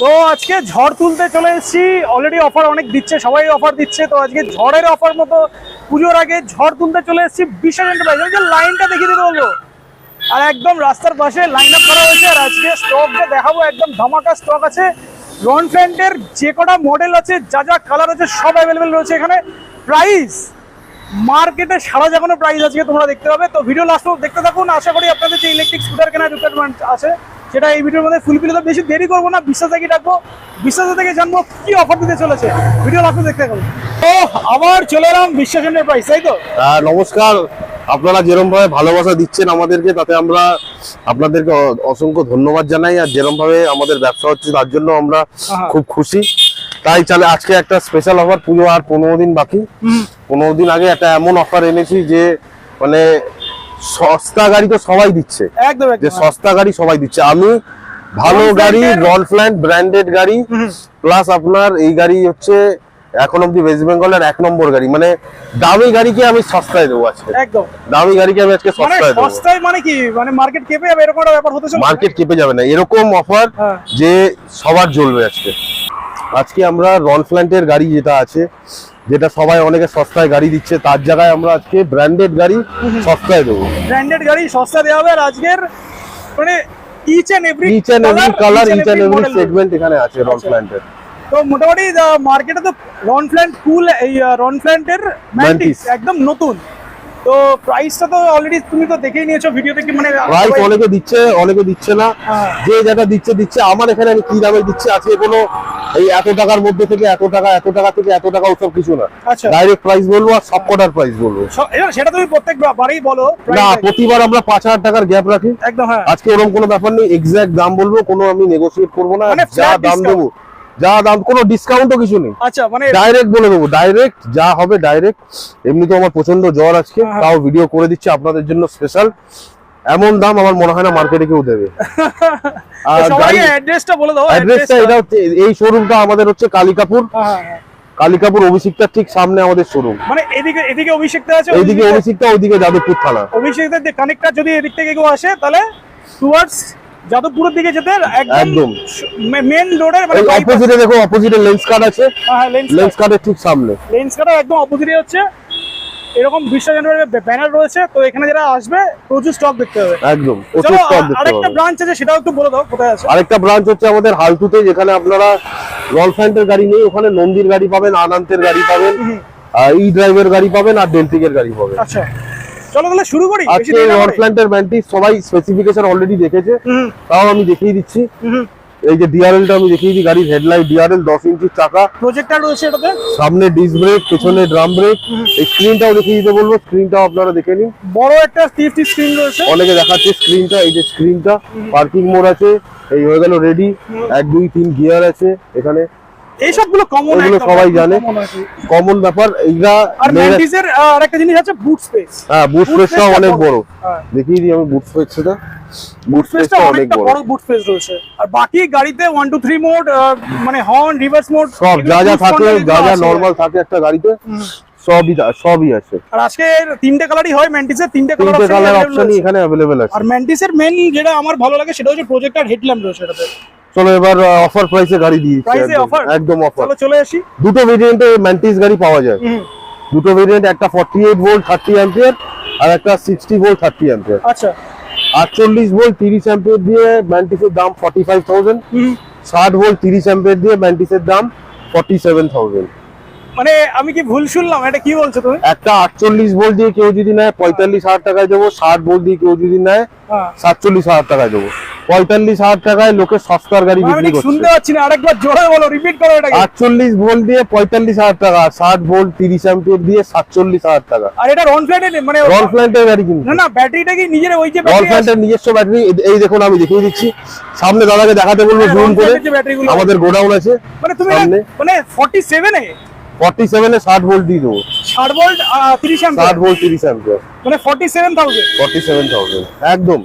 তো আজকে ঝড় তুলতে চলে এসেছি। অলরেডি অফার অনেক দিচ্ছে, সবাই অফার দিচ্ছে। তো আজকে ঝড়ের অফার মতো পুজোর আগে ঝড় তুলতে চলে এসেছি বিশাল এন্টারপ্রাইজ যে লাইনটা দেখিয়ে দিতে বলল আর একদম রাস্তার পাশে লাইন আপ করা হয়েছে। আর আজকে স্টকটা দেখাবো, একদম ধামাকা স্টক আছে। রন ফ্যান্টের যে কটা মডেল আছে, যা যা কালার আছে, সব অ্যাভেলেবেল রয়েছে এখানে। প্রাইস মার্কেটে সারা জাগানো প্রাইস আজকে তোমরা দেখতে পাবে। তো ভিডিও লাস্ট দেখতে থাকুন। আশা করি আপনাদের যে ইলেকট্রিক স্কুটার কেনার রিকোয়ারমেন্ট আছে সেটা এই ভিডিওর মধ্যে ফুলফিল তো বেশি দেরি করব না বিশ্বাস থেকে ডাকবো বিশ্বাস থেকে জানব কি অফার দিতে চলেছে। ভিডিও লাস্ট দেখতে থাকুন। তো আবার চলে এলাম বিশ্বাস প্রাইস তাই তো? নমস্কার। আপনারা যেরকম ভাবে ভালোবাসা দিচ্ছেন আমাদেরকে তাতে আমরা আপনাদেরকে অসংখ্য ধন্যবাদ জানাই আর যেরকম ভাবে আমাদের ব্যবসা হচ্ছে তার জন্য আমরা খুব খুশি। তাই চলে আজকে একটা স্পেশাল অফার পুজো আর পনেরো দিন বাকি। পনেরো দিন আগে একটা এমন অফার এনেছি যে মানে সস্তা গাড়ি তো সবাই দিচ্ছে। একদম যে সস্তা গাড়ি সবাই দিচ্ছে। আমি ভালো গাড়ি ফ্ল্যান্ড ব্র্যান্ডেড গাড়ি প্লাস আপনার এই গাড়ি হচ্ছে এখন অব্দি ওয়েস্ট বেঙ্গলের এক নম্বর গাড়ি। মানে দামি গাড়িকে আমি সস্তায় দেবো আজকে। একদম। দামি গাড়িকে আমি আজকে মানে সস্তায় দেবো। সস্তায় মানে কি? মানে মার্কেট কেঁপে যাবে এরকম একটা ব্যাপার হতে চলেছে? মার্কেট কেঁপে যাবে না। এরকম অফার হ্যাঁ। যে সবার জ্বলবে আজকে। আজকে আমরা রন ফ্ল্যান্টের গাড়ি যেটা আছে যেটা সবাই অনেকে সস্তায় গাড়ি দিচ্ছে তার জায়গায় আমরা আজকে ব্র্যান্ডেড গাড়ি সস্তায় দেবো। ব্র্যান্ডেড গাড়ি সস্তা দেওয়া হবে আর আজকের মানে each and every each and every colour each and every segment এখানে আছে রন আচ্ছা। ফ্ল্যান্টের তো মোটামুটি মার্কেটে তো রন ফ্ল্যান্ট কুল এই রন ফ্ল্যান্টের ম্যান্টিস একদম নতুন। তো প্রাইসটা তো অলরেডি তুমি তো দেখেই নিয়েছো ভিডিওতে কি মানে প্রাইস অনেকে দিচ্ছে অনেকে দিচ্ছে না। হ্যাঁ। যে যেটা দিচ্ছে দিচ্ছে। আমার এখানে আমি কি দামে দিচ্ছি? আজকে কোনো এই এত টাকার মধ্যে থেকে এত টাকা এত টাকা থেকে এত টাকা ওসব কিছু না। আচ্ছা। ডাইরেক্ট প্রাইস বলব আর সব কটার প্রাইস বলব সেটা তুমি প্রত্যেক বারেই বলো না প্রতিবার আমরা পাঁচ হাজার টাকার গ্যাপ রাখি। একদম হ্যাঁ। আজকে ওরকম কোনো ব্যাপার নেই এক্সাক্ট দাম বলব কোনো আমি নেগোসিয়েট করব না মানে যা দাম দেবো। যা দাম কোনো ডিসকাউন্টও কিছু নেই। আচ্ছা মানে ডাইরেক্ট বলে দেবো ডাইরেক্ট যা হবে ডাইরেক্ট এমনি তো আমার প্রচণ্ড জ্বর আজকে হ্যাঁ। তাও ভিডিও করে দিচ্ছি আপনাদের জন্য স্পেশাল এমন দাম আমার মনে হয় না মার্কেটে কেউ দেবে। আর অ্যাড্রেসটা বলে দাও অ্যাড্রেসটা এটা এই শোরুমটা আমাদের হচ্ছে কালিকাপুর। হ্যাঁ, হ্যাঁ। কালিকাপুর অভিষেকটার ঠিক সামনে আমাদের শোরুম মানে এদিকে এদিকে অভিষেকটা আছে এইদিকে অভিষেকটা- অভিষেকটা ওইদিকে যাদবপুর থানা। অভিষেকটা যে কানেক্টর যদি এদিক থেকে কেউ আসে তাহলে টুয়ার্ডস যাদবপুরের দিকে যেতে একদম। মেন রোডের মানে অপোজিটে দেখো অপোজিটে লেন্স কার্ড আছে। লেন্স লেন্স কার্ডের ঠিক সামনে। লেন্স কাটার একদম অপোজিটে হচ্ছে। এরকম বিশ্ব জানুয়ারির ব্যানার রয়েছে। তো এখানে যারা আসবে প্রচুর স্টক দেখতে হবে। একদম প্রচুর স্টক দেখতে আরেকটা ব্রাঞ্চ আছে সেটাও একটু বলে দাও কোথায় আছে? আরেকটা ব্রাঞ্চ হচ্ছে আমাদের হালতুতে যেখানে আপনারা রলফ্যান্টের গাড়ি নেই ওখানে নন্দীর গাড়ি পাবেন আনান্তের গাড়ি পাবেন ই ড্রাইভের গাড়ি পাবেন আর ডেন্টিকের গাড়ি পাবেন। আচ্ছা। চলো তাহলে শুরু করি? আজকে। রলফ্ল্যান্টের ব্যান্ডটি সবাই স্পেসিফিকেশন অলরেডি দেখেছে। তাও আমি দেখিয়ে দিচ্ছি। এই যে ডিআরএলটা আমি দেখিয়ে দিই গাড়ির হেডলাইট ডিআরএল দশ ইঞ্চির চাকা। প্রজেক্টর রয়েছে এটাতে? সামনে ডিস্ক ব্রেক পেছনে ড্রাম ব্রেক এই স্ক্রিনটাও দেখিয়ে দিতে বলব স্ক্রিনটাও আপনারা দেখে নিন। বড় একটা টিএফটি স্ক্রিন রয়েছে। অনেকে দেখাচ্ছে স্ক্রিনটা এই যে স্ক্রিনটা পার্কিং মোড আছে এই হয়ে গেল রেডি এক দুই তিন গিয়ার আছে এখানে। এই সবগুলো কমন এগুলো সবাই জানে। কমন ব্যাপার এইটা আর ম্যান্টিসের আরেকটা জিনিস আছে বুট স্পেস হ্যাঁ বুট Boot স্পেসটাও space টা অনেক বড়। হ্যাঁ। দেখিয়ে দিই আমি বুট স্পেসটা বুট স্পেসটা স্পেসটা অনেক বড়। বড় বুট স্পেস রয়েছে। আর বাকি গাড়িতে ওয়ান টু থ্রি মোড মানে হর্ন রিভার্স মোড সব যা যা থাকে যা যা নর্মাল থাকে একটা গাড়িতে সবই সবই আছে। আর আজকে তিনটে কালারই হয় ম্যান্টিসের তিনটে কালার তিনটে কালার অপশনই এখানে আছে। আর ম্যান্টিসের যেটা আমার ভালো লাগে সেটা হচ্ছে প্রজেক্টর হেডল্যাম্প রয়েছে এটাতে। চলো এবার অফার প্রাইসে গাড়ি দিয়ে একদম। অফার চলো চলে আসি। দুটো ভেরিয়েন্টে ম্যান্টিস গাড়ি পাওয়া যায়। দুটো ভেরিয়েন্ট একটা 48 ভোল্ট 30 অ্যাম্পিয়ার আর একটা 60 ভোল্ট 30 অ্যাম্পিয়ার আচ্ছা। 48 ভোল্ট 30 অ্যাম্পিয়ার দিয়ে ম্যান্টিসের দাম 45000 হুম, 60 ভোল্ট 30 অ্যাম্পিয়ার দিয়ে ম্যান্টিসের দাম 47000 মানে আমি কি ভুল শুনলাম? এটা কি বলছো তুমি? একটা 48 ভোল্ট দিয়ে কেউ যদি নেয় 45000 টাকায় দেবো 60 ভোল্ট দিয়ে কেউ যদি নেয় হ্যাঁ। 47000 টাকায় দেবো। 45000 টাকায় লোকে সস্তার গাড়ি বিক্রি শুনতে পাচ্ছি না আরেকবার জোরে বলো রিপিট করো এটাকে। 48 ভোল্ট দিয়ে 45000 টাকা 60 ভোল্ট 30 অ্যাম্পিয়ার দিয়ে 47000 টাকা। আর এটা রন ফ্ল্যাটে মানে রল ফ্ল্যান্টের গাড়ি কিন্তু। না না ব্যাটারিটা কি নিজের ওই যে রল ব্যাটারি ফ্ল্যান্টের নিজস্ব ব্যাটারি এই দেখুন আমি দেখিয়ে দিচ্ছি। সামনে দাদাকে দেখাতে বলব হ্যাঁ, জুম করে। ব্যাটারিগুলো। আমাদের গোডাউন আছে মানে তুমি। এটা- মানে 47 এ? 47 এ 60 ভোল্ট দিয়ে দেবো। 60 ভোল্ট 30 অ্যাম্পিয়ার 60 ভোল্ট 30 অ্যাম্পিয়ার মানে 47000 47000 একদম।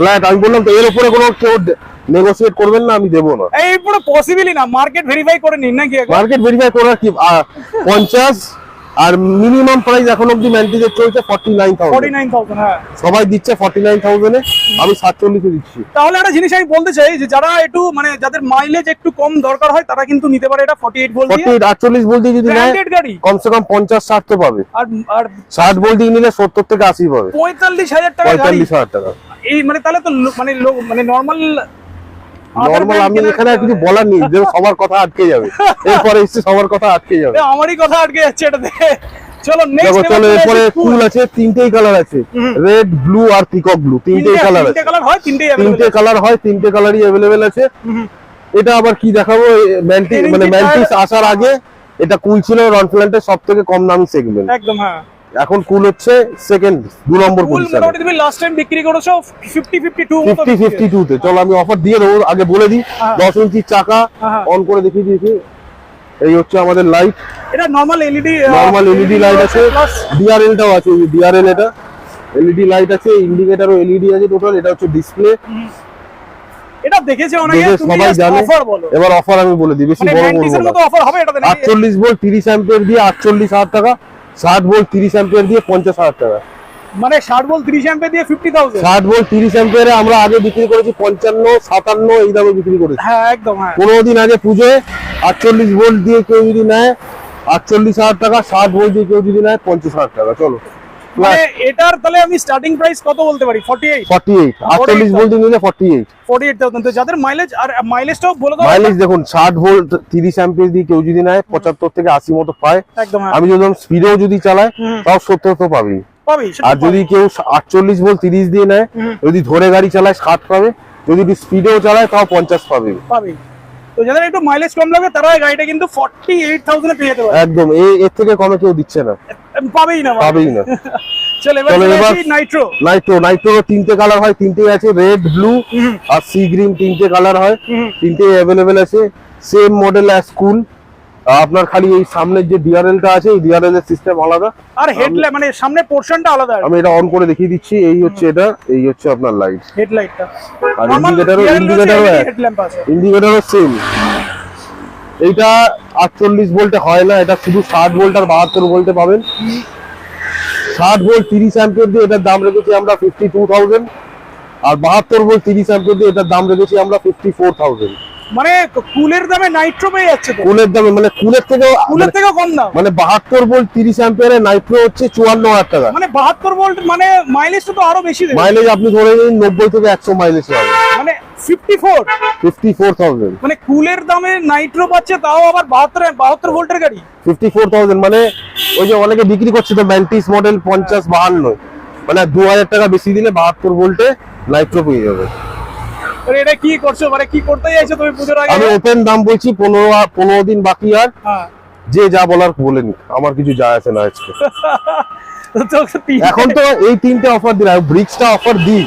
ফ্ল্যাট আমি বললাম তো এর উপরে কোনো কেউ নেগোসিয়েট করবেন না আমি দেবো না। এই পুরো পসিবলই না মার্কেট ভেরিফাই করে নিন নাকি মার্কেট ভেরিফাই করার কি 50 আর মিনিমাম প্রাইস এখন অব্দি ম্যান্টিজের চলছে forty nine forty thousand nine thousand হ্যাঁ। সবাই দিচ্ছে ফর্টি নাইন থাউজেন্ডে আমি সাতচল্লিশে দিচ্ছি। তাহলে একটা জিনিস আমি বলতে চাই যে যারা একটু মানে যাদের মাইলেজ একটু কম দরকার হয় তারা কিন্তু নিতে পারে এটা ফর্টি এইট ভোল্ট ফর্টি দিয়ে। এইট আটচল্লিশ বলতে যদি নেয় কমসে কম পঞ্চাশ ষাট তো পাবে। আর আর ষাট বলতে নিলে সত্তর থেকে আশি পাবে। পঁয়তাল্লিশ হাজার টাকা পঁয়তাল্লিশ হাজার টাকা। এই মানে তাহলে তো লো- মানে মানে নর্মাল নর্মাল আমি এখানে কিছু বলার নেই যে সবার কথা আটকে যাবে। এরপরে এসছে সবার কথা আটকে যাবে। আমারই কথা আটকে যাচ্ছে এটাতে। চলো নেক্সট চলো এরপরে কুল আছে তিনটেই কালার আছে। রেড ব্লু আর পিকক ব্লু তিনটেই কালার আছে। তিনটে কালার হয় তিনটেই তিনটে কালার হয় তিনটে কালারই আছে। এটা আবার কি দেখাবো? মানে ম্যান্টিস আসার আগে এটা কুল ছিল রনফ্ল্যান্টের সব থেকে কম দামি সেগমেন্ট একদম হ্যাঁ। এখন কুল হচ্ছে সেকেন্ড দু নম্বর পজিশনে তুমি লাস্ট টাইম বিক্রি করেছ ফিফটি ফিফটি টু মতো ফিফটি ফিফটি টু তে। চলো আমি অফার দিয়ে দেবো আগে বলে দিই। হ্যাঁ। দশ ইঞ্চির চাকা হ্যাঁ। অন করে দেখিয়ে দিয়েছি। এই হচ্ছে আমাদের লাইট এটা normal LED normal LED light আছে ডিআরএল টাও আছে ডিআরএল এটা। এলইডি লাইট আছে ইন্ডিকেটরও এলইডি আছে টোটাল এটা হচ্ছে ডিসপ্লে এটা দেখেছে অনেকে তুমি অফার বলো। এবার অফার আমি বলে দিই বেশি মানে বড় না অফার হবে এটাতে নাকি? আটচল্লিশ ভোল্ট তিরিশ অ্যাম্পিয়ার দিয়ে আটচল্লিশ হাজার টাকা। ষাট ভোল্ট তিরিশ অ্যাম্পিয়ার দিয়ে পঞ্চাশ হাজার টাকা। মানে 60 বল 30 অ্যাম্পিয়ার দিয়ে 50000 ষাট ভোল্ট তিরিশ অ্যাম্পিয়ারে আমরা আগে বিক্রি করেছি পঞ্চান্ন সাতান্ন এই দামে বিক্রি করেছি। হ্যাঁ একদম হ্যাঁ। পনেরো দিন আগে পুজোয় আটচল্লিশ ভোল্ট দিয়ে কেউ যদি নেয় আটচল্লিশ হাজার টাকা ষাট ভোল্ট দিয়ে কেউ যদি নেয় পঞ্চাশ হাজার টাকা। চলো। মানে এটার তাহলে আমি স্টার্টিং প্রাইস কত বলতে পারি? 48 ফর্টি এইট আটচল্লিশ নিলে ফর্টি এইট 48000 তো যাদের মাইলেজ আর মাইলেজটাও বলে দাও। মাইলেজ দেখুন ভোল্ট অ্যাম্পিয়ার দিয়ে কেউ যদি নেয় পঁচাত্তর থেকে আশি মতো পায়। একদম হ্যাঁ। আমি যদি স্পিডেও যদি চালাই তাও সত্তর তো পাবি। পাবি আর যদি কেউ আটচল্লিশ ভোল্ট তিরিশ দিয়ে নেয় যদি ধরে গাড়ি চালায় ষাট পাবে। যদি স্পিডেও চালায় তাও পঞ্চাশ পাবে। পাবি। তো যাদের একটু মাইলেজ কম লাগে তারা গাড়িটা কিন্তু 48000 এ পেয়ে যেতে পারে। একদম এই এর থেকে কমে কেউ দিচ্ছে না। পাবেই না পাবেই না। চল এবার- নাইট্রো নাইট্রো নাইট্রো তিনটে কালার হয় তিনটে আছে রেড ব্লু আর সি গ্রিন তিনটে কালার হয়। তিনটে অ্যাভেলেবেল আছে। সেম মডেল অ্যাজ কুল আপনার খালি এই সামনের যে ডিআরএলটা আছে এই ডিআরএল এর সিস্টেম আলাদা। আর হেডলাইট মানে সামনে পোর্শনটা আলাদা আমি এটা অন করে দেখিয়ে দিচ্ছি এই হচ্ছে এটা এই হচ্ছে আপনার লাইট হেডলাইটটা আর ইন্ডিকেটারও ইন্ডিকেটারও ইন্ডিকেটারও সেম এইটা আটচল্লিশ ভোল্টে হয় না এটা শুধু ষাট ভোল্ট আর বাহাত্তর ভোল্টে পাবেন। ষাট ভোল্ট তিরিশ অ্যাম্পিয়ার দিয়ে এটার দাম রেখেছি আমরা ফিফটি টু থাউজেন্ড আর বাহাত্তর ভোল্ট তিরিশ অ্যাম্পিয়ার দিয়ে এটার দাম রেখেছি আমরা ফিফটি ফোর থাউজেন্ড মানে কুলের দামে নাইট্রো পেয়ে যাচ্ছে তো। কুলের দামে মানে কুলের থেকেও কুলের থেকেও কম দাম। মানে বাহাত্তর ভোল্ট তিরিশ অ্যাম্পিয়ারে নাইট্রো হচ্ছে চুয়ান্ন হাজার টাকা। মানে বাহাত্তর ভোল্ট মানে মাইলেজটা তো আরও বেশি দেবে। মাইলেজ আপনি ধরে নিন নব্বই থেকে একশো মাইলেজ পাবে মানে মানে কুলের দামে নাইট্রো পাচ্ছে তাও আবার বাহাত্তর বাহাত্তর ভোল্টের গাড়ি। ফিফটি ফোর থাউজেন্ড মানে ওই যে অনেকে বিক্রি করছে তো ম্যান্টিস মডেল পঞ্চাশ বাহান্ন। মানে দু হাজার টাকা বেশি দিলে বাহাত্তর ভোল্টে নাইট্রো পেয়ে যাবে। এটা কি করছ? মানে কি করতে চাইছো তুমি পুজোর আগে? আমি ওপেন দাম বলছি পনেরো পনেরো দিন বাকি আর হ্যাঁ। যে যা বলার বলে নি আমার কিছু যায় আসে না আজকে। এখন তো এই তিনটে অফার দিলাম। ব্রিক্সটা অফার দিই।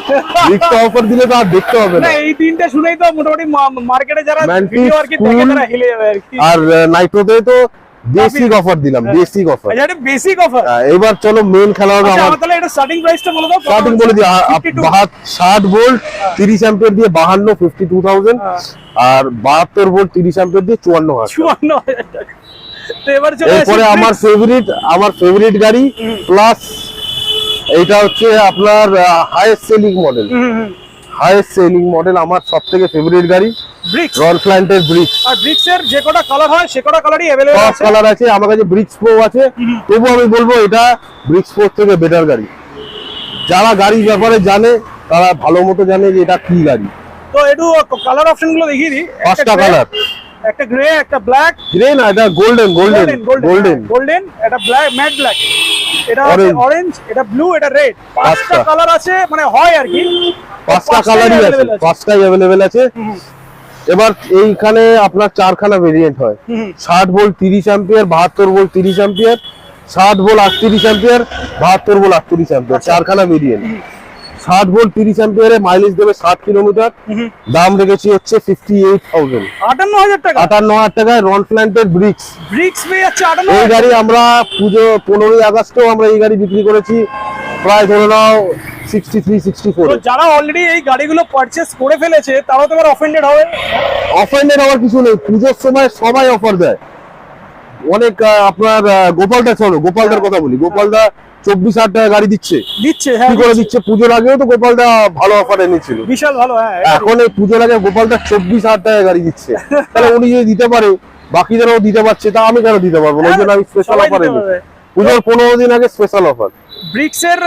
ব্রিক্সটা অফার দিলে তো আর দেখতে হবে না। এই তিনটে শুনেই তো মোটামুটি মার্কেটে যারা ভিডিও আর কি দেখে তারা হেলে যাবে আর নাইট্রোতে তো বেসিক অফার দিলাম বেসিক অফার এটা বেসিক অফার এবার চলো মেন খেলা হবে আচ্ছা আমার। আমার তাহলে এটা স্টার্টিং প্রাইসটা বলে দাও স্টার্টিং বলে দিই আ- আপ- 52 বাহাত- ষাট ভোল্ট তিরিশ অ্যাম্পিয়ার দিয়ে বাহান্ন ফিফটি টু থাউজেন্ড হ্যাঁ। আর বাহাত্তর ভোল্ট তিরিশ অ্যাম্পিয়ার দিয়ে টাকা। তো এবার চলে এরপরে আমার ফেভারিট আমার ফেভারিট গাড়ি প্লাস এইটা হচ্ছে আপনার highest selling model highest selling model আমার সব থেকে ফেভারিট গাড়ি। ব্রিক্স রয়্যাল প্ল্যান্টের ব্রিক্স আর ব্রিক্স এর যে কটা কালার হয় সে কটা কালারই अवेलेबल সব আছে কালার আছে আমার কাছে ব্রিক্স প্রো আছে তবু আমি বলবো এটা ব্রিক্স প্রো থেকে বেটার গাড়ি যারা গাড়ির ব্যাপারে জানে তারা ভালো মতো জানে যে এটা কি গাড়ি তো একটু কালার অপশন গুলো দেখিয়ে দিই একটা পাঁচটা grey, কালার একটা গ্রে একটা ব্ল্যাক গ্রে না এটা golden golden golden golden golden golden এটা ব্ল্যাক ম্যাট ব্ল্যাক এটা আছে Orange. অরেঞ্জ এটা ব্লু এটা রেড পাঁচটা পাঁচটা। কালার আছে মানে হয় আর কি পাঁচটা পাঁচটাই কালারই আছে available আছে। পাঁচটাই অ্যাভেলেবেল আছে হুম, এবার এইখানে আপনার চারখানা ভেরিয়েন্ট হয়। ষাট ভোল্ট তিরিশ অ্যাম্পিয়ার বাহাত্তর ভোল্ট তিরিশ অ্যাম্পিয়ার ষাট ভোল্ট আটত্রিশ অ্যাম্পিয়ার বাহাত্তর ভোল্ট আটত্রিশ অ্যাম্পিয়ার চারখানা ভেরিয়েন্ট ষাট ভোল্ট তিরিশ অ্যাম্পিয়ারে মাইলেজ দেবে ষাট কিলোমিটার দাম রেখেছি হচ্ছে ফিফটি এইট থাউজেন্ড আটান্ন হাজার টাকা? আটান্ন হাজার টাকায় রন প্ল্যান্টের ব্রিক্স ব্রিক্স পেয়ে যাচ্ছে এই গাড়ি আমরা পুজো পনেরোই আগস্টেও আমরা এই গাড়ি বিক্রি করেছি। প্রায় ধরে নাও সিক্সটি থ্রি সিক্সটি ফোর যারা অলরেডি এই গাড়িগুলো পারচেস করে ফেলেছে তারাও তো অফেন্ডেড হবে। অফেন্ডের আবার কিছু নেই পুজোর সময় সবাই অফার দেয়। অনেক আপনার আহ, গোপালদা চলো গোপালদার কথা বলি। গোপালদা চব্বিশ হাজার টাকা গাড়ি দিচ্ছে। দিচ্ছে হ্যাঁ কি করে দিচ্ছে। পুজোর আগেও তো গোপালদা ভালো অফার এনেছিল। বিশাল ভালো হ্যাঁ এখন এই পুজোর আগে গোপালদা চব্বিশ হাজার টাকা গাড়ি দিচ্ছে। তাহলে উনি যদি দিতে পারে বাকিদেরও দিতে পারছে তা আমি কেন দিতে পারব না? ওই জন্য আমি স্পেশাল অফার দিতে এনে পারবে। পুজোর পনেরো দিন আগে স্পেশাল অফার ব্রিক্স এর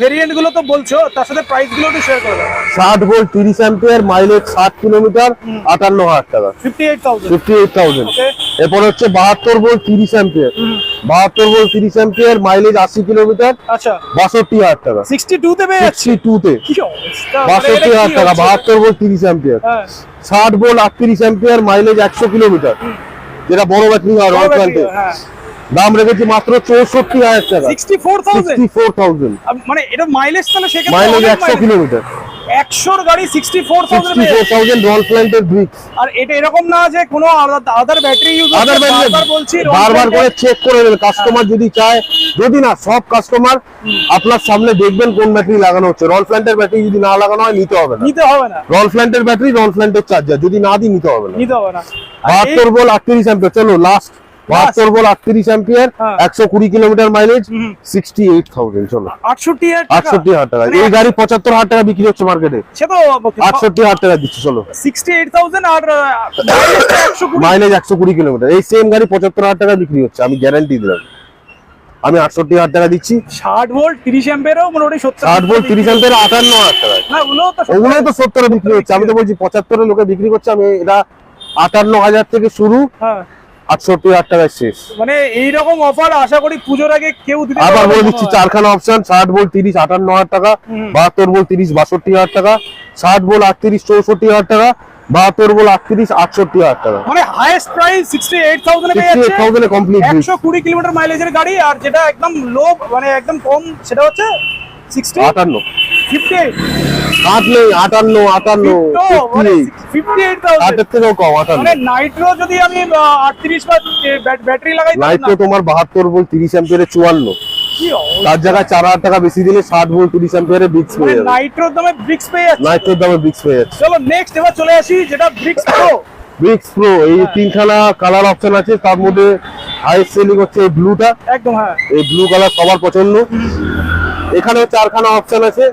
ভেরিয়েন্টগুলো তো বলছো তার সাথে প্রাইসগুলো একটু শেয়ার করে দাও। ষাট ভোল্ট তিরিশ অ্যাম্পিয়ার মাইলেজ ষাট কিলোমিটার আটান্ন হাজার টাকা। Fifty eight thousand fifty eight thousand okay এরপর হচ্ছে বাহাত্তর ভোল্ট তিরিশ অ্যাম্পিয়ার বাহাত্তর ভোল্ট তিরিশ অ্যাম্পিয়ার মাইলেজ আশি কিলোমিটার আচ্ছা। বাষট্টি হাজার টাকা। সিক্সটি টু তে পেয়ে যাচ্ছি। সিক্সটি তে কি অবস্থা মানে এটা বাষট্টি কি হাজার টাকা হচ্ছে? বাহাত্তর ভোল্ট তিরিশ অ্যাম্পিয়ার হ্যাঁ। ষাট ভোল্ট আটত্রিশ অ্যাম্পিয়ার মাইলেজ একশো কিলোমিটার যেটা বড় ব্যাটারি হয় বড় দাম রেখেছি মাত্র চৌষট্টি হাজার টাকা। Sixty four thousand four thousand মানে এটা মাইলেজ তাহলে সেক্ষেত্রে মাইলেজ একশো কিলোমিটার। একশোর গাড়ি sixty four sixty thousand four প্ল্যান্টের ব্রিক্স আর এটা এরকম না যে কোনো আদার ব্যাটারি ইউজ আদার বারবার বলছি বারবার করে চেক করে নেবেন কাস্টমার যদি চায় যদি না সব কাস্টমার আপনার সামনে দেখবেন কোন ব্যাটারি লাগানো হচ্ছে। রল প্ল্যান্টের ব্যাটারি যদি না লাগানো হয় নিতে হবে না। নিতে হবে না। রল প্ল্যান্টের ব্যাটারি রল প্ল্যান্টের চার্জার যদি না দিই নিতে হবে না। নিতে হবে না। বাহাত্তর বল আটত্রিশ অ্যাম্পিয়ার চলো লাস্ট বাহাত্তর বল আটত্রিশ অ্যাম্পিয়ার। একশো কুড়ি kilometre mileage sixty eight thousand চলো। আটষট্টি আটষট্টি হাজার টাকা। মানে এই গাড়ি পঁচাত্তর হাজার টাকা বিক্রি হচ্ছে মার্কেটে আটষট্টি হাজার টাকা দিচ্ছি চলো। সিক্সটি এইট থাউজেন্ড আর মাইলেজ একশো কুড়ি। কিলোমিটার এই সেম গাড়ি পঁচাত্তর হাজার টাকা বিক্রি হচ্ছে আমি গ্যারান্টি দিলাম। আমি আটষট্টি হাজার টাকা দিচ্ছি। ষাট ভোল্ট তিরিশ অ্যাম্পেরও মোটামুটি সত্তর ষাট ভোল্ট তিরিশ আটান্ন হাজার টাকা ওগুলো তো সত্তর- ওগুলো তো সত্তরে বিক্রি হচ্ছে। আমি তো বলছি পঁচাত্তরে লোকে বিক্রি করছে আমি এটা আটান্ন হাজার থেকে শুরু। হ্যাঁ। আটষট্টি হাজার টাকায় শেষ। মানে এইরকম অফার আশা করি পুজোর আগে কেউ আবার বলে দিচ্ছি চারখানা অপশন ষাট ভোল্ট তিরিশ আটান্ন হাজার টাকা বাহাত্তর ভোল্ট তিরিশ বাষট্টি হাজার টাকা ষাট ভোল্ট আটত্রিশ চৌষট্টি হাজার টাকা বাহাত্তর ভোল্ট আটত্রিশ আটষট্টি হাজার টাকা। মানে highest price sixty eight thousand complete একশো কুড়ি কিলোমিটার মাইলেজের গাড়ি আর যেটা একদম লো মানে একদম কম সেটা হচ্ছে সিক্সটি আটান্ন। আট নেই আটান্ন আটান্ন মানে আটের থেকেও কম আটান্ন। মানে নাইট্রো যদি আমি আটত্রিশ বা ব্যাটারি লাগাই তাহলে লাইট না- তো তোমার বাহাত্তর ভোল্ট তিরিশ অ্যাম্পিয়ারে চুয়ান্ন। তার জায়গায় চার হাজার টাকা বেশি দিলে ষাট ভোল্ট তিরিশ অ্যাম্পিয়ারে বিক্স মানে পেয়ে যাবে। নাইট্রোর দামে ব্রিক্স পেয়ে যাচ্ছে। নাইট্রোর দামে বিক্স পেয়ে যাচ্ছে। চলো নেক্সট এবার চলে আসি যেটা ব্রিক্স প্রো ব্রিক্স প্রো এই তিনখানা কালার অপশন আছে তার মধ্যে হাইস্ট সেলিং হচ্ছে এই ব্লুটা একদম হ্যাঁ। এই ব্লু কালার সবার পছন্দ। এখানে চারখানা অপশন আছে।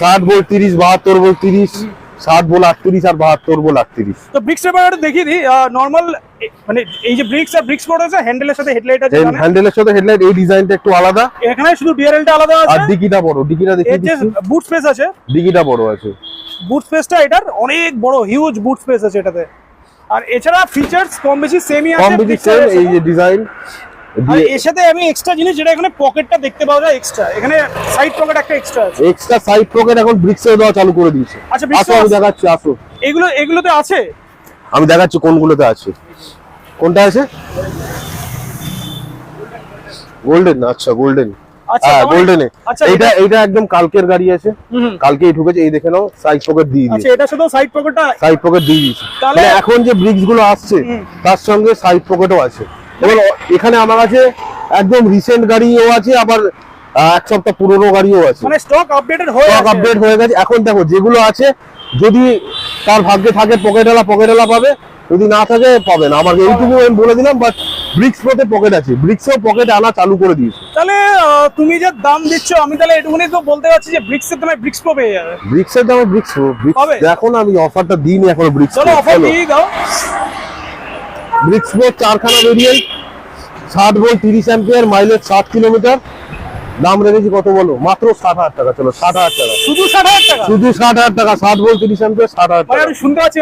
ষাট ভোল্ট তিরিশ বাহাত্তর ভোল্ট তিরিশ ষাট ভোল্ট আটত্রিশ আর বাহাত্তর ভোল্ট আটত্রিশ। তো ব্রিক্স একটু দেখিয়ে দিই নর্মাল মানে এই যে ব্রিক্স আর ব্রিক্স প্রো আছে হ্যান্ডেলের সাথে হেডলাইট আছে হ্যান্ডেলের সাথে হেডলাইট এই ডিজাইনটা একটু আলাদা। এখানে শুধু ডিআরএলটা আলাদা আর আছে ডিকিটা বড় ডিকিটা দেখিয়ে দিচ্ছি। বুট স্পেস আছে। ডিকিটা বড় আছে। বুট স্পেসটা এটার অনেক বড় হিউজ বুট স্পেস আছে এটাতে। আর এছাড়া ফিচার্স কম বেশি সেমই আছে কম বেশি সেম এই যে ডিজাইন আর এর সাথে আমি এক্সট্রা জিনিস যেটা এখানে পকেটটা দেখতে পাওয়া যায় এক্সট্রা এখানে সাইড পকেট একটা এক্সট্রা আছে। এক্সট্রা সাইড পকেট এখন দেওয়া চালু করে দিয়েছে। আচ্ছা, আসো আমি দেখাচ্ছি আসো। এগুলো এগুলোতে আছে? আমি দেখাচ্ছি কোনগুলোতে আছে। কোনটা আছে? গোল্ডেন আচ্ছা গোল্ডেন আচ্ছা, হ্যাঁ গোল্ডেনে আচ্ছা, এটা- একদম কালকের গাড়ি আছে। কালকেই ঢুকেছে। এই দেখে নাও সাইড পকেট দিয়ে দিয়েছে। এটা শুধু সাইড পকেটটা সাইড পকেট দিয়ে দিয়েছে। মানে এখন যে ব্রিক্সগুলো আসছে তার সঙ্গে সাইড পকেটও আছে। এবার এখানে আমার কাছে একদম রিসেন্ট গাড়িও আছে আবার এক সপ্তাহ পুরনো গাড়িও আছে। মানে স্টক আপডেটেড হয়ে স্টক আপডেট হয়ে গেছে। এখন দেখো যেগুলো আছে যদি তার ভাগ্যে থাকে পকেটওয়ালা পকেটওয়ালা পাবে। যদি না থাকে পাবে না। আমাকে এইটুকু আমি বলে দিলাম বাট ব্রিক্স প্রতে পকেট আছে। ব্রিক্সেও পকেট আনা চালু করে দিয়েছে। তাহলে তুমি যে দাম দিচ্ছ আমি তাহলে এটুকুনি তো বলতে পারছি যে ব্রিক্স এর দামে ব্রিক্স প্রো পেয়ে যাবে। ব্রিক্সের দামে ব্রিক্স পাবে? দেখো না আমি অফারটা দিইনি এখনও ব্রিক্স চলো অফার দিয়ে দাও। ব্রিক্স চারখানা ভেরিয়েন্ট ষাট ভোল্ট তিরিশ অ্যাম্পিয়ার মাইলেজ ষাট কিলোমিটার দাম রেখেছি কত বলো? মাত্র ষাট হাজার টাকা চলো ষাট হাজার টাকা। শুধু ষাট হাজার টাকা? শুধু ষাট হাজার টাকা ষাট ভোল্ট তিরিশ অ্যাম্পিয়ার ষাট হাজার টাকা। শুনতে পাচ্ছি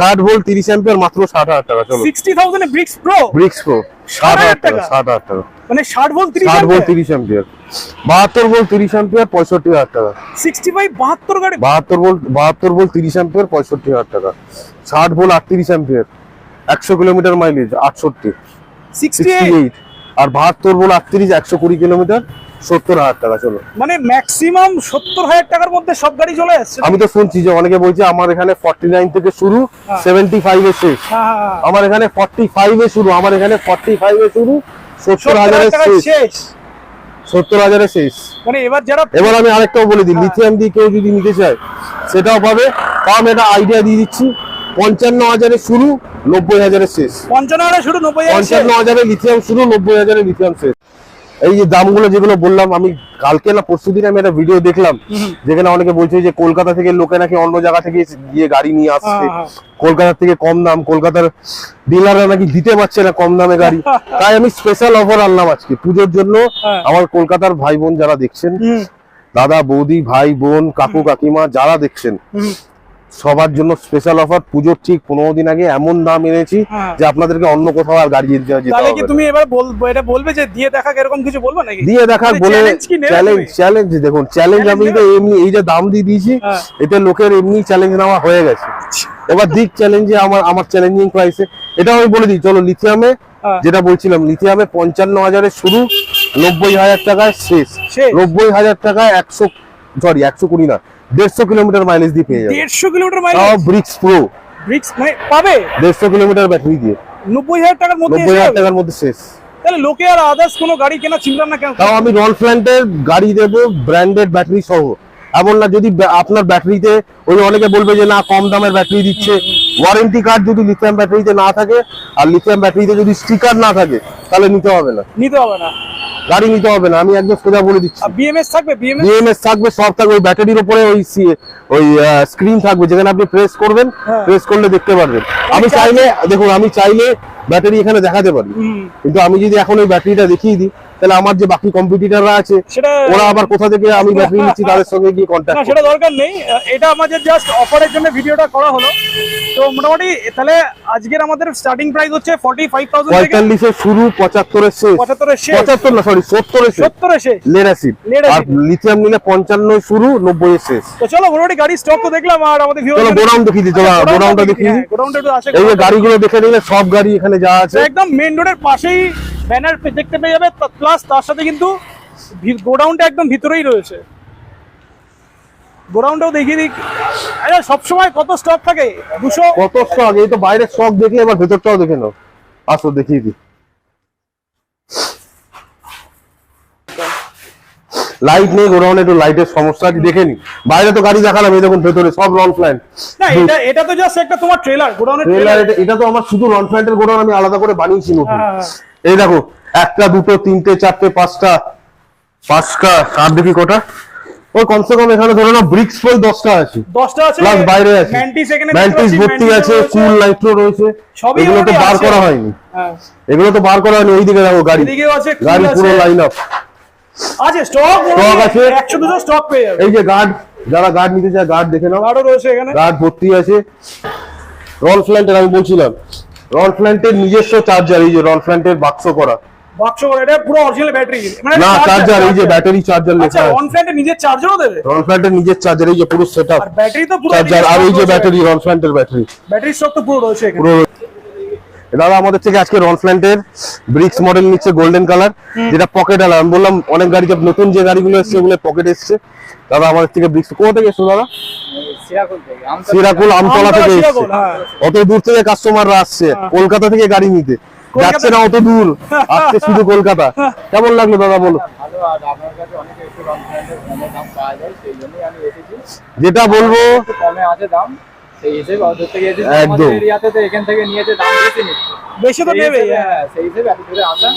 ষাট ভোল্ট তিরিশ অ্যাম্পিয়ার মাত্র ষাট হাজার টাকা চলো। Sixty thousand bricks pro bricks pro ষাট হাজার টাকা টাকা? ষাট হাজার টাকা। মানে ষাট ভোল্ট তিরিশ ষাট ভোল্ট তিরিশ অ্যাম্পিয়ার বাহাত্তর ভোল্ট তিরিশ অ্যাম্পিয়ার পঁয়ষট্টি হাজার টাকা। সিক্সটি ফাইভ বাহাত্তর গাড়ি। বাহাত্তর ভোল্ট বাহাত্তর ভোল্ট তিরিশ অ্যাম্পিয়ার পঁয়ষট্টি হাজার টাকা। ষাট ভোল্ট আটত্রিশ অ্যাম্পিয়ার একশো কিলোমিটার মাইলেজ আটষট্টি। আর বাহাত্তর ভোল্ট আটত্রিশ একশো কুড়ি কিলোমিটার সত্তর হাজার টাকা চলো। মানে ম্যাক্সিমাম সত্তর হাজার টাকার মধ্যে সব গাড়ি চলে আসছে? আমি তো শুনছি যে অনেকে বলছে আমার এখানে ফর্টি নাইন থেকে শুরু। সেভেন্টি ফাইভে শেষ। হ্যাঁ হ্যাঁ, হ্যাঁ। আমার এখানে ফর্টি ফাইভে শুরু আমার এখানে ফর্টি ফাইভে শুরু সত্তর হাজারের হাজার শেষ। সত্তর হাজারের শেষ। মানে এবার যারা এবার আমি আরেকটাও বলে দিই। লিথিয়াম দিয়ে কেউ যদি নিতে চায় সেটাও পাবে। তাও আমি একটা আইডিয়া দিয়ে দিচ্ছি। পঞ্চান্ন হাজারে শুরু নব্বই হাজারের শেষ। পঞ্চান্ন হাজার শুরু নব্বই পঞ্চান্ন হাজারে লিথিয়াম শুরু নব্বই হাজারে লিথিয়াম শেষ। এই যে দামগুলো যেগুলো বললাম আমি কালকে না পরশু দিন আমি একটা ভিডিও দেখলাম যেখানে অনেকে বলছে যে কলকাতা থেকে লোকে নাকি অন্য জায়গা থেকে গিয়ে গাড়ি নিয়ে আসছে। হ্যাঁ, হ্যাঁ। কলকাতা থেকে কম দাম কলকাতার ডিলাররা নাকি দিতে পারছে না কম দামে গাড়ি। তাই আমি স্পেশাল অফার আনলাম আজকে পুজোর জন্য। হ্যাঁ। আমার কলকাতার ভাই বোন যারা দেখছেন দাদা বৌদি ভাই বোন কাকু কাকিমা যারা দেখছেন সবার জন্য স্পেশাল অফার পুজোর ঠিক পনেরো দিন আগে এমন দাম এনেছি হ্যাঁ। যে আপনাদেরকে অন্য কোথাও আর গাড়ি যেতে যেতে তাহলে হবে কি তুমি এবার এটা বলবে যে দিয়ে দেখা এরকম কিছু বলবে নাকি দিয়ে দেখার মানে বলে চ্যালেঞ্জ চ্যালেঞ্জ দেখুন চ্যালেঞ্জ আমি তো এমনি এই যে দাম দিয়ে দিয়েছি হ্যাঁ। এতে লোকের এমনি চ্যালেঞ্জ নেওয়া হয়ে গেছে এবার দিক চ্যালেঞ্জে আমার আমার চ্যালেঞ্জিং প্রাইসে এটা আমি বলে দিই চলো লিথিয়ামে হ্যাঁ। যেটা বলছিলাম লিথিয়ামে পঞ্চান্ন হাজারের শুরু নব্বই হাজার টাকায় শেষ শেষ। নব্বই হাজার টাকায় একশো সরি একশো কুড়ি না দেড়শো কিলোমিটার মাইলেজ দিয়ে পেয়ে যাবে। দেড়শো কিলোমিটার তাও মাইলেজ ব্রিক্স প্রো ব্রিক্স মানে পাবে? দেড়শো কিলোমিটার ব্যাটারি দিয়ে। নব্বই হাজার টাকার মধ্যে নব্বই হাজার টাকার মধ্যে শেষ। তাহলে লোকে আর আদার্স কোনো গাড়ি কেনা না কেন তাও আমি রল ফ্ল্যান্টের গাড়ি দেবো ব্র্যান্ডেড ব্যাটারি সহ। এমন না যদি আপনার ব্যাটারিতে ওই অনেকে বলবে যে না কম দামের ব্যাটারি দিচ্ছে। ওয়ারেন্টি কার্ড যদি লিথিয়াম ব্যাটারিতে না থাকে আর লিথিয়াম ব্যাটারিতে যদি স্টিকার না থাকে তাহলে নিতে হবে না। নিতে হবে না। গাড়ি নিতে হবে না আমি একদম সোজা বলে দিচ্ছি। বিএমএস থাকবে বিএমএস থাকবে সব থাকবে ওই ব্যাটারির উপরে ওই ওই স্ক্রিন থাকবে যেখানে আপনি প্রেস করবেন হ্যাঁ। প্রেস করলে দেখতে পারবেন। আমি চাইলে দেখুন আমি চাইলে ব্যাটারি এখানে দেখাতে পারি। কিন্তু আমি যদি এখন ওই ব্যাটারিটা দেখিয়ে দিই তাহলে আমার যে বাকি কম্পিটিটররা আছে ওরা আবার কোথা থেকে আমি ব্যাটারি নিচ্ছি তাদের সঙ্গে গিয়ে কন্ট্যাক্ট সেটা দরকার নেই। এটা আমাদের জাস্ট অফারের জন্য ভিডিওটা করা হলো। তো মোটামুটি তাহলে আজকের আমাদের স্টার্টিং প্রাইস হচ্ছে ফর্টি ফাইভ থাউজেন্ড থেকে পঁয়তাল্লিশের শুরু পঁচাত্তরের শেষ। পঁচাত্তরের শেষ। পঁচাত্তর না সরি সত্তরের শেষ। সত্তরের শেষ। লেড অ্যাসিড আর লিথিয়াম নিলে পঞ্চান্ন শুরু নব্বই এর শেষ। তো চলো মোটামুটি গাড়ি স্টক তো দেখলাম আর আমাদের ভিউ চলো গোডাউন দেখিয়ে দিই চলো গোডাউনটা দেখিয়ে দিই গোডাউনটা একটু আসে এই গাড়িগুলো দেখে নিলে সব গাড়ি এখানে যা আছে। একদম মেন রোডের পাশেই ব্যানার দেখতে পেয়ে যাবে প্লাস তার সাথে কিন্তু গোডাউনটা একদম ভিতরেই রয়েছে। গোডাউনটাও দেখিয়ে দিই। আরে সবসময় কত স্টক থাকে? দুশো কত স্টক এই তো বাইরের স্টক দেখলে এবার ভেতরটাও দেখে নাও। আসো দেখিয়ে দিই। লাইট নেই গোডাউনে একটু লাইটের সমস্যা দেখে নি? বাইরে তো গাড়ি দেখালাম এই দেখুন ভেতরে সব রন প্ল্যান না এটা এটা তো জাস্ট একটা তোমার ট্রেলার গোডাউনের ট্রেলার এটা তো আমার শুধু রন প্ল্যান্টের গোডাউন আমি আলাদা করে বানিয়েছি নতুন। হ্যাঁ, হ্যাঁ। এই দেখো একটা দুটো তিনটে চারটে পাঁচটা। পাঁচটা আর দেখি কটা? ওই কমসে কম এখানে ধরো না ব্রিক্স ওই দশটা আছে। দশটা আছে? প্লাস বাইরে আছে। ম্যান্টিস ভর্তি আছে কুল নাইট্রো রয়েছে। এগুলো তো বার করা হয়নি। হ্যাঁ। এগুলো তো বার করা হয়নি ওইদিকে দেখো গাড়ি। এদিকেও আছে গাড়ি পুরো লাইন আপ আছে স্টক Stock আছে। একশো দুশো স্টক পেয়ে যাবে। এই যে গার্ড যারা গার্ড নিতে চায় গার্ড দেখে নাও। আরও রয়েছে এখানে। গার্ড ভর্তি আছে। রল ফ্ল্যান্টের আমি বলছিলাম। রল ফ্ল্যান্টের নিজস্ব চার্জার এই যে রল ফ্ল্যান্টের বাক্স করা। বাক্স করা এটা পুরো অরিজিনাল ব্যাটারি মানে না চার্জার এই যে ব্যাটারি চার্জার আচ্ছা লেখা অন আছে। ফ্ল্যাটে নিজের চার্জারও দেবে? রল ফ্ল্যান্টের নিজের চার্জার এই যে পুরো সেট আপ আর ব্যাটারি তো পুরো চার্জার আর এই যে ব্যাটারি রল ফ্ল্যান্টের ব্যাটারি ব্যাটারি স্টক তো পুরো রয়েছে এখানে। দাদা আমাদের থেকে আজকে রন ফ্ল্যান্টের ব্রিক্স মডেল নিচ্ছে গোল্ডেন কালার যেটা পকেট আলা আমি বললাম অনেক গাড়িতে নতুন যে গাড়িগুলো এসছে ওগুলো পকেট এসছে। দাদা আমাদের থেকে ব্রিক্স কোথা থেকে এসছো দাদা? সিরাকুল আমতলা থেকে। এসছে। হ্যাঁ। অত দূর থেকে কাস্টমাররা আসছে কলকাতা থেকে গাড়ি নিতে। যাচ্ছে না অত দূর আসছে শুধু কলকাতা। কেমন লাগল দাদা বলো? এসেছি যেটা বলব কমে আছে দাম। সেই হিসেবে অর্ধেক থেকে একদম। এরিয়াতে তো এখান থেকে নিয়েছে দাম বেশি নিচ্ছে। বেশি তো নেবে। হ্যাঁ সেই হিসেবে এত দূরে আসা।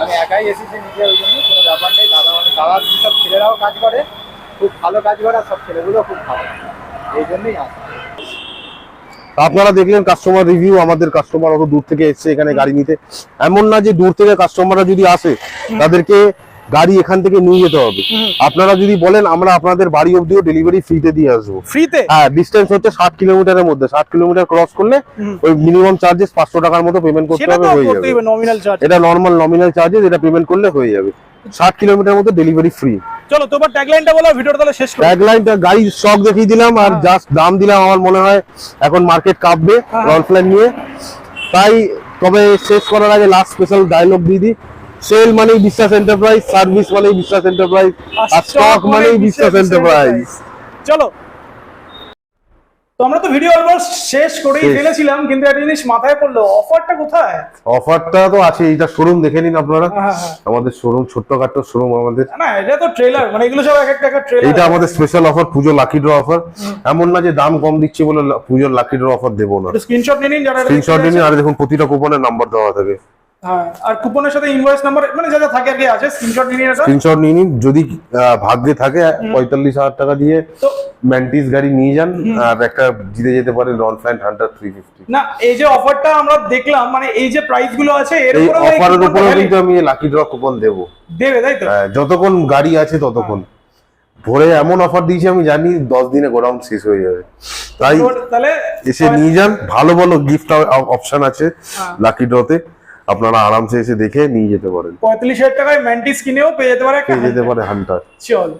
আমি একাই এসেছি নিজে ওই জন্য কোনো ব্যাপার নেই। দাদা মানে দাদার সব ছেলেরাও কাজ করে খুব ভালো কাজ করে আর সব ছেলেগুলো খুব ভালো। এই জন্যই আসা। আপনারা দেখলেন কাস্টমার রিভিউ আমাদের কাস্টমার অত দূর থেকে এসছে এখানে গাড়ি নিতে। এমন না যে দূর থেকে কাস্টমাররা যদি আসে তাদেরকে গাড়ি এখান থেকে নিয়ে যেতে হবে। আপনারা যদি বলেন আমরা আপনাদের বাড়ি অবধিও ডেলিভারি ফ্রিতে দিয়ে আসব। ফ্রিতে হ্যাঁ ডিস্টেন্স হচ্ছে ষাট কিলোমিটারের মধ্যে। ষাট কিলোমিটার ক্রস করলে ওই মিনিমাম চার্জেস পাঁচশো টাকার মতো পেমেন্ট করতে হবে হয়ে যাবে। এটা নর্মাল নমিনাল চার্জেস এটা পেমেন্ট করলে হয়ে যাবে। ষাট কিলোমিটার মধ্যে ডেলিভারি ফ্রি চলো তোমার ট্যাগলাইনটা বলো ভিডিওটা তাহলে শেষ করো। ট্যাগলাইনটা গাড়ি স্টক দেখিয়ে দিলাম আর জাস্ট দাম দিলাম আমার মনে হয় এখন মার্কেট কাঁপবে হ্যাঁ। রল প্ল্যান নিয়ে। তাই তবে শেষ করার আগে লাস্ট স্পেশাল ডায়লগ দিয়ে দিই। সেল মানেই বিশ্বাস এন্টারপ্রাইজ সার্ভিস মানেই বিশ্বাস এন্টারপ্রাইজ আর স্টক মানেই বিশ্বাস এন্টারপ্রাইজ। চলো। তো আমরা তো ভিডিও অলমোস্ট শেষ করেই ফেলেছিলাম কিন্তু একটা জিনিস মাথায় পড়ল অফারটা কোথায়? অফারটা তো আছে এইটা শোরুম দেখে নিন আপনারা। হ্যাঁ, হ্যাঁ। আমাদের শোরুম ছোট্টখাটো শোরুম আমাদের। না এটা তো ট্রেলার মানে এগুলো সব এক একটা ট্রেলার আমাদের special offer Puja lucky draw offer এমন না যে দাম কম দিচ্ছি বলে পুজোর লাকি ড্র অফার দেবো না। স্ক্রিনশট নিয়ে নিন যারা এটা স্ক্রিনশট দেখতে নিন আর দেখুন প্রতিটা কুপনের নাম্বার দেওয়া থাকে। হ্যাঁ আর কুপনের সাথে ইনভয়েস নাম্বার মানে যা যা থাকে আর কি আছে স্ক্রিনশট নিয়ে নিন স্ক্রিনশট নিয়ে নিন যদি ভাগ্যে থাকে পঁয়তাল্লিশ হাজার টাকা দিয়ে ম্যান্টিস গাড়ি নিয়ে যান আর একটা জিতে যেতে পারে হান্টার থ্রি ফিফটি না এই যে অফারটা আমরা দেখলাম মানে এই যে প্রাইসগুলো আছে এর অফারের উপরে কিন্তু আমি লাকি ড্র কুপন দেবো। দেবে তাই তো? হ্যাঁ, যতক্ষণ গাড়ি আছে ততক্ষণ। ভোরে এমন অফার দিয়েছি আমি জানি দশ দিনে গোডাউন শেষ হয়ে যাবে। তাই তাহলে এসে নিয়ে যান ভালো ভালো গিফট অপশন আছে হ্যাঁ। লাকি ড্রতে আপনারা আরামসে এসে দেখে নিয়ে যেতে পারেন। পঁয়তাল্লিশ হাজার টাকায় ম্যান্টিস কিনেও পেয়ে যেতে পারে পেয়ে যেতে পারে হান্টার চল।